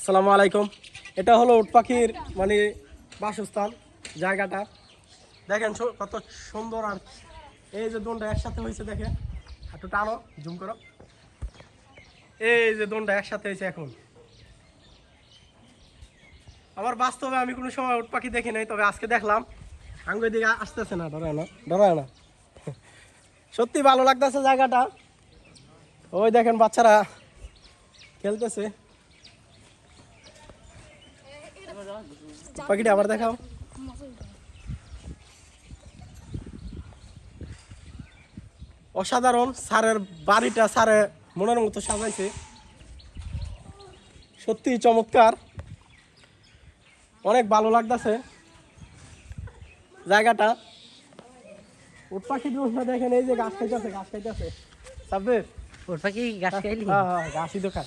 আসসালামু আলাইকুম। এটা হলো উট পাখির মানে বাসস্থান জায়গাটা। দেখেন কত সুন্দর আর এই যে দোনটা একসাথে হয়েছে দেখেন একটু টানো, জুম করো। এই যে দোনটা একসাথে হয়েছে এখন। আমার বাস্তবে আমি কোনো সময় উট পাখি দেখি নাই, তবে আজকে দেখলাম। আঙ্গুর দিকে আসতেছে না ডরায় না ডরায় না। সত্যি ভালো লাগতেছে জায়গাটা। ওই দেখেন বাচ্চারা খেলতেছে। পাখিটা আবার দেখাও। অসাধারণ স্যারের বাড়িটা স্যারে মনের মতো সাজাইছে। সত্যি চমৎকার। অনেক ভালো লাগতেছে জায়গাটা। উট পাখি দুটো দেখেন এই যে গাছ খাইতেছে গাছ খাইতেছে। সাব্বির? ওর পাখি গাছ খাইলি? হ্যাঁ হ্যাঁ গাছই দোকান